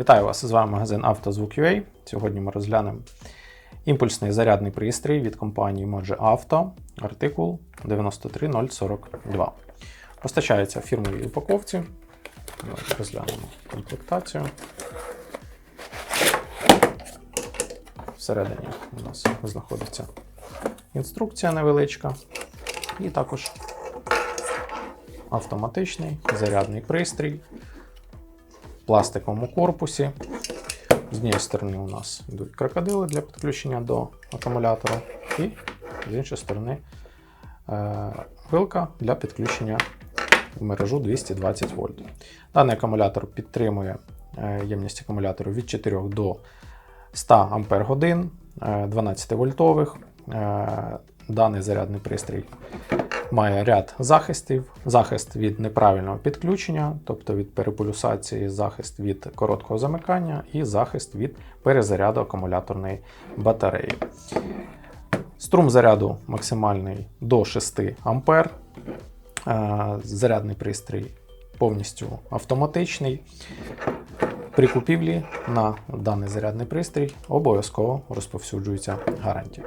Вітаю вас! З вами магазин «Автозвук.UA». Сьогодні ми розглянемо імпульсний зарядний пристрій від компанії Moji Auto, артикул 93042. Постачається в фірмовій упаковці. Давайте розглянемо комплектацію. Всередині у нас знаходиться інструкція невеличка і також автоматичний зарядний пристрій пластиковому корпусі. З однієї сторони у нас йдуть крокодили для підключення до акумулятора, і з іншої сторони е, вилка для підключення в мережу 220 вольт. Даний акумулятор підтримує е, ємність акумулятору від 4 до 100 Ампер годин, 12 вольтових. Е, Даний зарядний пристрій має ряд захистів: захист від неправильного підключення, тобто від переполюсації, захист від короткого замикання і захист від перезаряду акумуляторної батареї. Струм заряду максимальний до 6 А. Е, Зарядний пристрій повністю автоматичний. При купівлі на даний зарядний пристрій обов'язково розповсюджується гарантія.